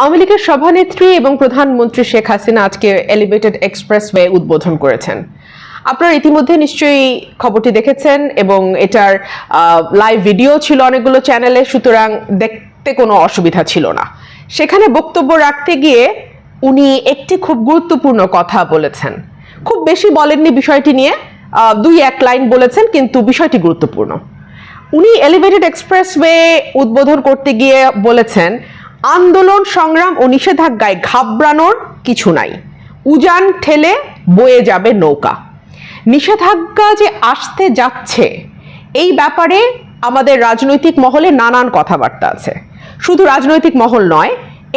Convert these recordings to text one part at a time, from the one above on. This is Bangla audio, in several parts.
আওয়ামী লীগের সভানেত্রী এবং প্রধানমন্ত্রী শেখ হাসিনা আজকে এলিভেটেড এক্সপ্রেসওয়ে উদ্বোধন করেছেন। আপনারা ইতিমধ্যে নিশ্চয়ই খবরটি দেখেছেন এবং এটার লাইভ ভিডিও ছিল অনেকগুলো চ্যানেলে সুতরাং দেখতে কোনো অসুবিধা ছিল না। সেখানে বক্তব্য রাখতে গিয়ে উনি একটি খুব গুরুত্বপূর্ণ কথা বলেছেন। খুব বেশি বলেননি বিষয়টি নিয়ে দুই এক লাইন বলেছেন, কিন্তু বিষয়টি গুরুত্বপূর্ণ। উনি এলিভেটেড এক্সপ্রেসওয়ে উদ্বোধন করতে গিয়ে বলেছেন আন্দোলন, সংগ্রাম ও নিষেধাজ্ঞায় ঘাবড়ানোর কিছু নাই। উজান ঠেলে বয়ে যাবে নৌকা। নিষেধাজ্ঞা যে আসতে যাচ্ছে, এই ব্যাপারে আমাদের রাজনৈতিক মহলে নানান কথাবার্তা আছে। শুধু রাজনৈতিক মহল নয়,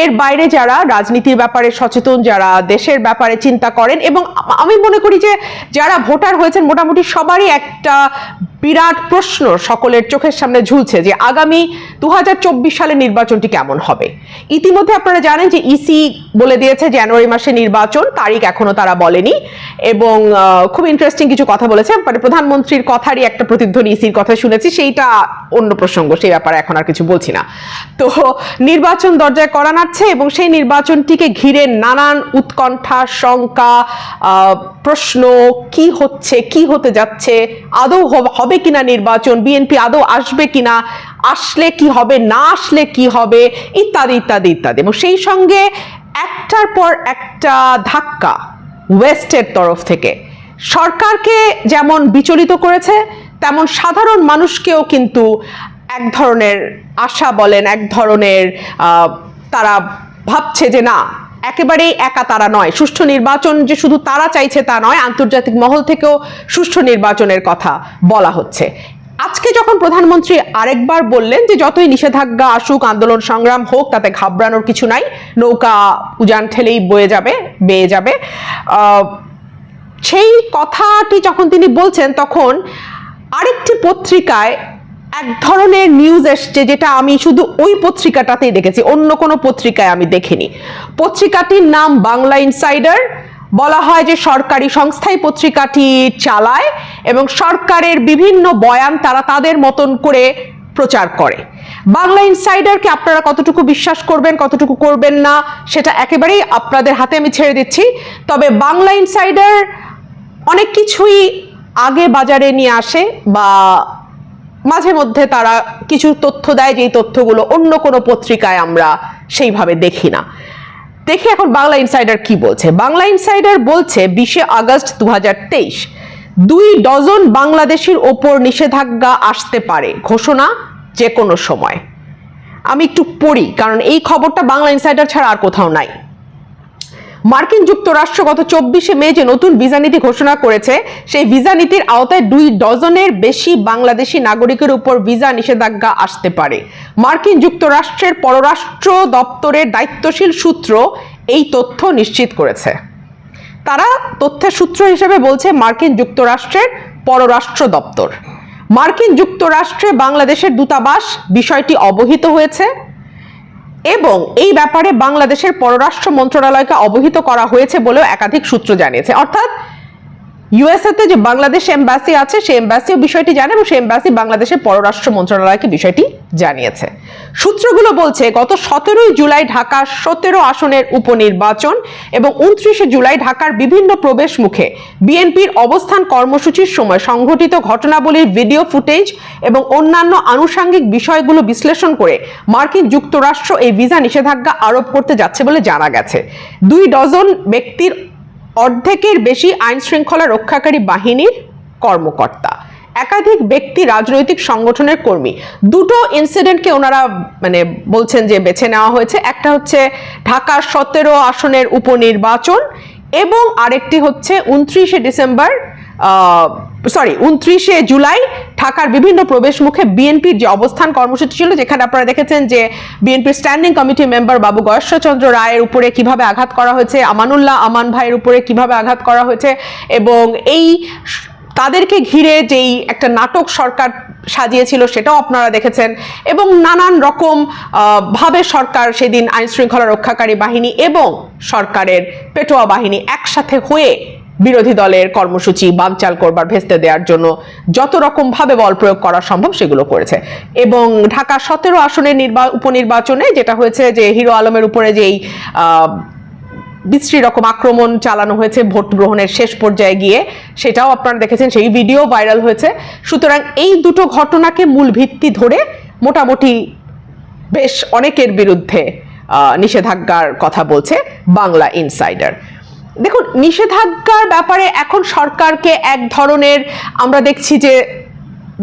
এর বাইরে যারা রাজনীতির ব্যাপারে সচেতন, যারা দেশের ব্যাপারে চিন্তা করেন এবং আমি মনে করি যে যারা ভোটার হয়েছেন, মোটামুটি সবারই একটা বিরাট প্রশ্ন সকলের চোখের সামনে ঝুলছে যে আগামী দু হাজার চব্বিশ সালে নির্বাচনটি কেমন হবে? ইতিমধ্যে আপনারা জানেন যে ইসি বলে দিয়েছে জানুয়ারি মাসে নির্বাচন, তারিখ এখনও তারা বলেনি এবং খুব ইন্টারেস্টিং কিছু কথা বলেছে। মানে প্রধানমন্ত্রীর কথারই একটা প্রতিধ্বনি ইসির কথা শুনেছি, সেইটা অন্য প্রসঙ্গ, সেই ব্যাপারে এখন আর কিছু বলছি না। তো নির্বাচন দরজায় করা নাড়ছে এবং সেই নির্বাচনটিকে ঘিরে নানান উৎকণ্ঠা, শঙ্কা প্রশ্ন, কি হচ্ছে, কি হতে যাচ্ছে, আদৌ হব- হবে কিনা নির্বাচন? বিএনপি আদৌ আসবে কিনা? আসলে কি হবে? না আসলে কি হবে? ইত্যাদি ইত্যাদি ইত্যাদি। এবং সেই সঙ্গে একটার পর একটা ধাক্কা ওয়েস্টের তরফ থেকে। সরকারকে যেমন বিচলিত করেছে, তেমন সাধারণ মানুষকেও কিন্তু এক ধরনের আশা বলেন, এক ধরনের তারা ভাবছে যে না একেবারেই একা তারা নয়। সুষ্ঠু নির্বাচন যে শুধু তারা চাইছে তা নয়, আন্তর্জাতিক মহল থেকেও সুষ্ঠু নির্বাচনের কথা বলা হচ্ছে। আজকে যখন প্রধানমন্ত্রী আরেকবার বললেন যে যতই নিষেধাজ্ঞা আসুক, আন্দোলন সংগ্রাম হোক, তাতে ঘাবড়ানোর কিছু নাই, নৌকা উজান ঠেলেই বয়ে যাবে, বেয়ে যাবে। সেই কথাটি যখন তিনি বলছেন, তখন আরেকটি পত্রিকায় এক ধরনের নিউজ এসছে যেটা আমি শুধু ওই পত্রিকাটাতেই দেখেছি, অন্য কোনো পত্রিকায় আমি দেখিনি। পত্রিকাটির নাম বাংলা ইনসাইডার বলা হয় যে সরকারি সংস্থাই পত্রিকাটি চালায় এবং সরকারের বিভিন্ন বয়ান তারা তাদের মতন করে প্রচার করে। বাংলা ইনসাইডারকে আপনারা কতটুকু বিশ্বাস করবেন, কতটুকু করবেন না, সেটা একেবারেই আপনাদের হাতে আমি ছেড়ে দিচ্ছি। তবে বাংলা ইনসাইডার অনেক কিছুই আগে বাজারে নিয়ে আসে বা মাঝে মধ্যে তারা কিছু তথ্য দেয়, যেই তথ্যগুলো অন্য কোনো পত্রিকায় আমরা সেইভাবে দেখি না। দেখি এখন বাংলা ইনসাইডার কি বলছে। বাংলা ইনসাইডার বলছে, বিশে আগস্ট দু দুই ডজন বাংলাদেশের ওপর নিষেধাজ্ঞা আসতে পারে। ঘোষণা যে কোনো সময়। আমি একটু পড়ি, কারণ এই খবরটা বাংলা ইনসাইডার ছাড়া আর কোথাও নাই। মার্কিন যুক্তরাষ্ট্র গত চব্বিশে মে যে নতুন ভিসা নীতি ঘোষণা করেছে, সেই ভিসা নীতির আওতায় দুই ডজনের বেশি বাংলাদেশি নাগরিকের উপর ভিসা নিষেধাজ্ঞা আসতে পারে। মার্কিন যুক্তরাষ্ট্রের পররাষ্ট্র দপ্তরের দায়িত্বশীল সূত্র এই তথ্য নিশ্চিত করেছে। তারা তথ্যের সূত্র হিসেবে বলছে মার্কিন যুক্তরাষ্ট্রের পররাষ্ট্র দপ্তর। মার্কিন যুক্তরাষ্ট্রে বাংলাদেশের দূতাবাস বিষয়টি অবহিত হয়েছে। এবং এই ব্যাপারে বাংলাদেশের পররাষ্ট্র মন্ত্রণালয়কে অবহিত করা হয়েছে বলেও একাধিক সূত্র জানিয়েছে। অর্থাৎ ইউএসএ তে যে বাংলাদেশ এম্বাসি আছে, সেই এম্বাসিও বিষয়টি জানে এবং সেই এম্বাসি বাংলাদেশের পররাষ্ট্র মন্ত্রণালয়কে বিষয়টি জানিয়েছে। সূত্রগুলো বলছে, গত সতেরোই জুলাই ঢাকার সতেরো আসনের উপনির্বাচন এবং উনত্রিশে জুলাই ঢাকার বিভিন্ন প্রবেশ মুখে বিএনপির অবস্থান কর্মসূচির সময় সংঘটিত ঘটনাবলীর ভিডিও ফুটেজ এবং অন্যান্য আনুষাঙ্গিক বিষয়গুলো বিশ্লেষণ করে মার্কিন যুক্তরাষ্ট্র এই ভিসা নিষেধাজ্ঞা আরোপ করতে যাচ্ছে বলে জানা গেছে। দুই ডজন ব্যক্তির অর্ধেকের বেশি আইন শৃঙ্খলা রক্ষাকারী বাহিনীর কর্মকর্তা। একাধিক ব্যক্তি রাজনৈতিক সংগঠনের কর্মী। দুটো ইনসিডেন্টকে ওনারা মানে বলছেন যে বেছে নেওয়া হয়েছে। একটা হচ্ছে ঢাকার সতেরো আসনের উপনির্বাচন এবং আরেকটি হচ্ছে উনত্রিশে ডিসেম্বর সরি উনত্রিশে জুলাই ঢাকার বিভিন্ন প্রবেশ মুখে বিএনপির যে অবস্থান কর্মসূচি ছিল, যেখানে আপনারা দেখেছেন যে বিএনপির স্ট্যান্ডিং কমিটি মেম্বার বাবু গয়েশ্বরচন্দ্র রায়ের উপরে কীভাবে আঘাত করা হয়েছে, আমানুল্লাহ আমান ভাইয়ের উপরে কীভাবে আঘাত করা হয়েছে এবং এই তাদেরকে ঘিরে যেই একটা নাটক সরকার সাজিয়েছিল সেটাও আপনারা দেখেছেন এবং নানান রকম ভাবে সরকার সেদিন আইনশৃঙ্খলা রক্ষাকারী বাহিনী এবং সরকারের পেটোয়া বাহিনী একসাথে হয়ে বিরোধী দলের কর্মসূচি বানচাল করবার ভেস্তে দেওয়ার জন্য যত রকম ভাবে বল প্রয়োগ করা সম্ভব সেগুলো করেছে। এবং ঢাকা সতেরো আসনের নির্বা, উপনির্বাচনে যেটা হয়েছে যে হিরো আলমের উপরে যেই বিশ্রী রকম আক্রমণ চালানো হয়েছে ভোট গ্রহণের শেষ পর্যায়ে গিয়ে, সেটাও আপনারা দেখেছেন, সেই ভিডিও ভাইরাল হয়েছে। সুতরাং এই দুটো ঘটনাকে মূল ভিত্তি ধরে মোটামুটি বেশ অনেকের বিরুদ্ধে নিষেধাজ্ঞার কথা বলছে বাংলা ইনসাইডার। দেখুন, নিষেধাজ্ঞার ব্যাপারে এখন সরকারকে এক ধরনের আমরা দেখছি যে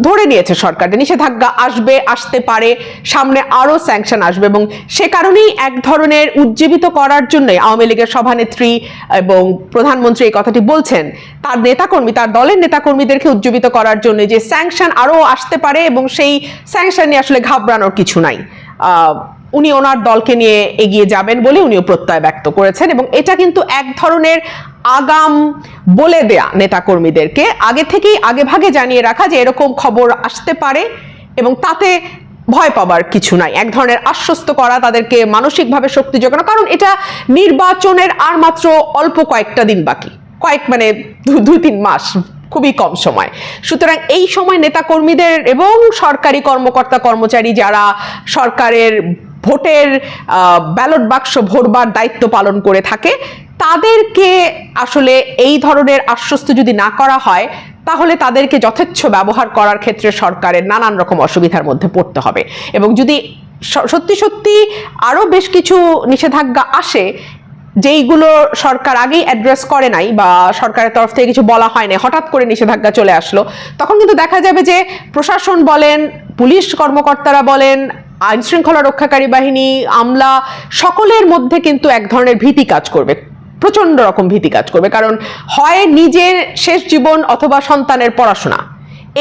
ধরে নিয়েছে সরকার নিষেধাজ্ঞা আসবে, আসতে পারে, সামনে আরও স্যাংশন আসবে এবং সে কারণেই এক ধরনের উজ্জীবিত করার জন্য আওয়ামী লীগের সভানেত্রী এবং প্রধানমন্ত্রী এই কথাটি বলছেন। তার নেতাকর্মী, তার দলের নেতাকর্মীদেরকে উজ্জীবিত করার জন্য যে স্যাংশন আরও আসতে পারে এবং সেই স্যাংশন নিয়ে আসলে ঘাবড়ানোর কিছু নাই। উনি ওনার দলকে নিয়ে এগিয়ে যাবেন বলে উনিও প্রত্যয় ব্যক্ত করেছেন এবং এটা কিন্তু এক ধরনের আগাম বলে দেয়া নেতাকর্মীদেরকে। আগে থেকেই আগে ভাগে জানিয়ে রাখা যে এরকম খবর আসতে পারে এবং তাতে ভয় পাবার কিছু নাই। এক ধরনের আশ্বস্ত করা, তাদেরকে মানসিকভাবে শক্তি যোগানো, কারণ এটা নির্বাচনের আর মাত্র অল্প কয়েকটা দিন বাকি। কয়েক মানে দুই তিন মাস, খুবই কম সময়। সুতরাং এই সময় নেতাকর্মীদের এবং সরকারি কর্মকর্তা কর্মচারী যারা সরকারের ভোটের ব্যালট বাক্স ভরবার দায়িত্ব পালন করে থাকে। তাদেরকে আসলে এই ধরনের আশ্বস্ত যদি না করা হয়, তাহলে তাদেরকে যথেচ্ছ ব্যবহার করার ক্ষেত্রে সরকারের নানান রকম অসুবিধার মধ্যে পড়তে হবে। এবং যদি সত্যি সত্যি আরও বেশ কিছু নিষেধাজ্ঞা আসে, যেইগুলো সরকার আগেই অ্যাড্রেস করে নাই বা সরকারের তরফ থেকে কিছু বলা হয় না হঠাৎ করে নিষেধাজ্ঞা চলে আসলো, তখন কিন্তু দেখা যাবে যে প্রশাসন বলেন, পুলিশ কর্মকর্তারা বলেন আইন শৃঙ্খলা রক্ষাকারী বাহিনী, আমলা, সকলের মধ্যে কিন্তু এক ধরনের ভীতি কাজ করবে। প্রচণ্ড রকম ভীতি কাজ করবে, কারণ হয় নিজের শেষ জীবন অথবা সন্তানের পড়াশোনা।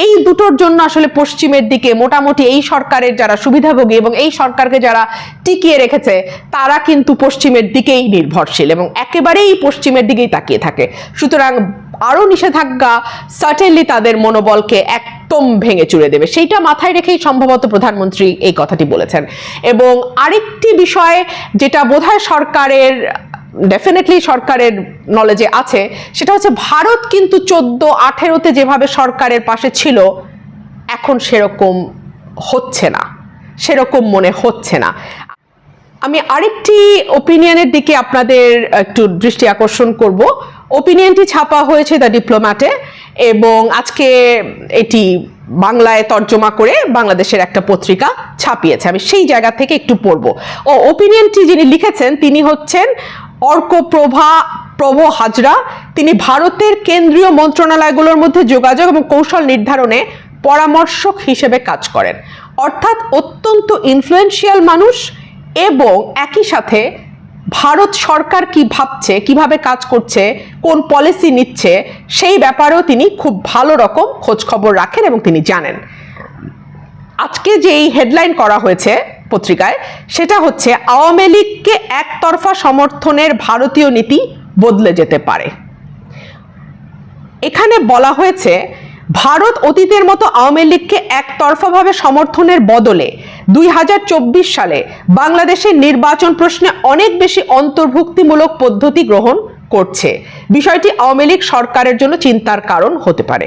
এই দুটোর জন্য আসলে পশ্চিমের দিকে মোটামুটি এই সরকারের যারা সুবিধাভোগী এবং এই সরকারকে যারা টিকিয়ে রেখেছে, তারা কিন্তু পশ্চিমের দিকেই নির্ভরশীল এবং একেবারেই পশ্চিমের দিকেই তাকিয়ে থাকে। সুতরাং আরও নিষেধাজ্ঞা সার্টেনলি তাদের মনোবলকে একদম ভেঙে চুরে দেবে। সেইটা মাথায় রেখেই সম্ভবত প্রধানমন্ত্রী এই কথাটি বলেছেন। এবং আরেকটি বিষয় যেটা বোধহয় সরকারের ডেফিনেটলি সরকারের নলেজে আছে, সেটা হচ্ছে ভারত কিন্তু চোদ্দ, আঠেরোতে যেভাবে সরকারের পাশে ছিল, এখন সেরকম হচ্ছে না। সেরকম মনে হচ্ছে না। আমি আরেকটি ওপিনিয়নের দিকে আপনাদের একটু দৃষ্টি আকর্ষণ করব। ওপিনিয়নটি ছাপা হয়েছে দ্য ডিপ্লোম্যাটে এবং আজকে এটি বাংলায় তর্জমা করে বাংলাদেশের একটা পত্রিকা ছাপিয়েছে। আমি সেই জায়গা থেকে একটু পড়ব। ও ওপিনিয়নটি যিনি লিখেছেন, তিনি হচ্ছেন অর্কপ্রভা প্রভ হাজরা। তিনি ভারতের কেন্দ্রীয় মন্ত্রণালয়গুলোর মধ্যে যোগাযোগ এবং কৌশল নির্ধারণে পরামর্শক হিসেবে কাজ করেন। অর্থাৎ অত্যন্ত ইনফ্লুয়েন্সিয়াল মানুষ এবং একই সাথে ভারত সরকার কি ভাবছে, কীভাবে কাজ করছে, কোন পলিসি নিচ্ছে, সেই ব্যাপারেও তিনি খুব ভালো রকম খোঁজ খবর রাখেন এবং তিনি জানেন। আজকে যে এই হেডলাইন করা হয়েছে পত্রিকায়, সেটা হচ্ছে আওয়ামী লীগকে একতরফা সমর্থনের ভারতীয় নীতি বদলে যেতে পারে। এখানে বলা হয়েছে, ভারত অতীতের মতো আওয়ামী লীগকে একতরফাভাবে সমর্থনের বদলে দুই হাজার চব্বিশ সালে বাংলাদেশের নির্বাচন প্রশ্নে অনেক বেশি অন্তর্ভুক্তিমূলক পদ্ধতি গ্রহণ করছে। বিষয়টি আওয়ামী লীগ সরকারের জন্য চিন্তার কারণ হতে পারে।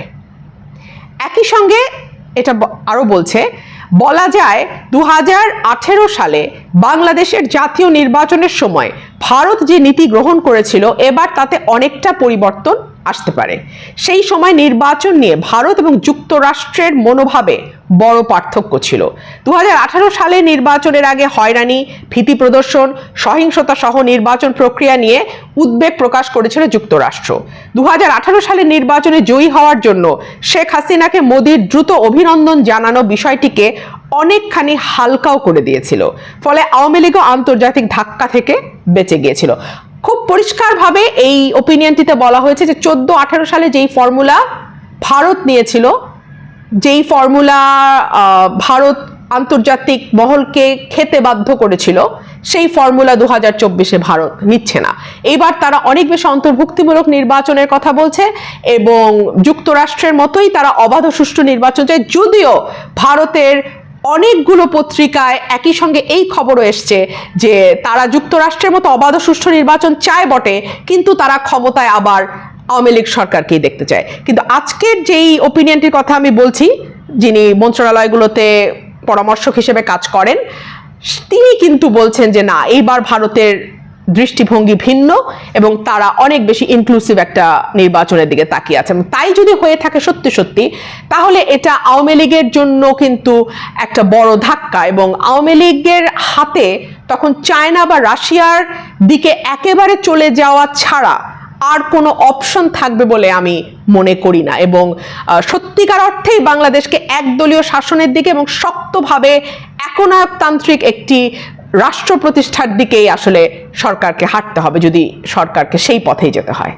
একই সঙ্গে এটা আরও বলছে, বলা যায় দু হাজার আঠেরো সালে বাংলাদেশের জাতীয় নির্বাচনের সময় ভারত যে নীতি গ্রহণ করেছিল, এবার তাতে অনেকটা পরিবর্তন আসতে পারে। সেই সময় নির্বাচন নিয়ে ভারত এবং যুক্তরাষ্ট্রের মনোভাবে বড় পার্থক্য ছিল। দু হাজার আঠারো সালে নির্বাচনের আগে হয়রানি, ভীতি প্রদর্শন, সহিংসতা সহ নির্বাচন প্রক্রিয়া নিয়ে উদ্বেগ প্রকাশ করেছিল যুক্তরাষ্ট্র। দু সালের নির্বাচনে জয়ী হওয়ার জন্য শেখ হাসিনাকে মোদির দ্রুত অভিনন্দন জানানো বিষয়টিকে অনেকখানি হালকাও করে দিয়েছিল। ফলে আওয়ামী লীগও আন্তর্জাতিক ধাক্কা থেকে বেঁচে গিয়েছিল। খুব পরিষ্কারভাবে এই ওপিনিয়নটিতে বলা হয়েছে যে চোদ্দ আঠারো সালে যেই ফর্মুলা ভারত নিয়েছিল, যেই ফর্মুলা ভারত আন্তর্জাতিক মহলকে খেতে বাধ্য করেছিল, সেই ফর্মুলা দু হাজার চব্বিশে ভারত নিচ্ছে না। এইবার তারা অনেক বেশি অন্তর্ভুক্তিমূলক নির্বাচনের কথা বলছে এবং যুক্তরাষ্ট্রের মতোই তারা অবাধ সুষ্ঠু নির্বাচন চায়, যদিও ভারতের অনেকগুলো পত্রিকায় একই সঙ্গে এই খবরও এসছে যে তারা যুক্তরাষ্ট্রের মতো অবাধ সুষ্ঠু নির্বাচন চায় বটে, কিন্তু তারা ক্ষমতায় আবার আওয়ামী লীগ সরকারকেই দেখতে চায়। কিন্তু আজকের যেই ওপিনিয়নটির কথা আমি বলছি, যিনি মন্ত্রণালয়গুলোতে পরামর্শক হিসেবে কাজ করেন, তিনি কিন্তু বলছেন যে না, এইবার ভারতের দৃষ্টিভঙ্গি ভিন্ন এবং তারা অনেক বেশি ইনক্লুসিভ একটা নির্বাচনের দিকে তাকিয়ে আছেন তাই যদি হয়ে থাকে সত্যি সত্যি, তাহলে এটা আওয়ামী লীগের জন্য কিন্তু একটা বড় ধাক্কা এবং আওয়ামী লীগের হাতে তখন চায়না বা রাশিয়ার দিকে একেবারে চলে যাওয়া ছাড়া আর কোনো অপশন থাকবে বলে আমি মনে করি না। এবং সত্যিকার অর্থেই বাংলাদেশকে একদলীয় শাসনের দিকে এবং শক্তভাবে একনায়কতান্ত্রিক একটি রাষ্ট্র প্রতিষ্ঠার দিকেই আসলে সরকারকে হাঁটতে হবে যদি সরকারকে সেই পথেই যেতে হয়।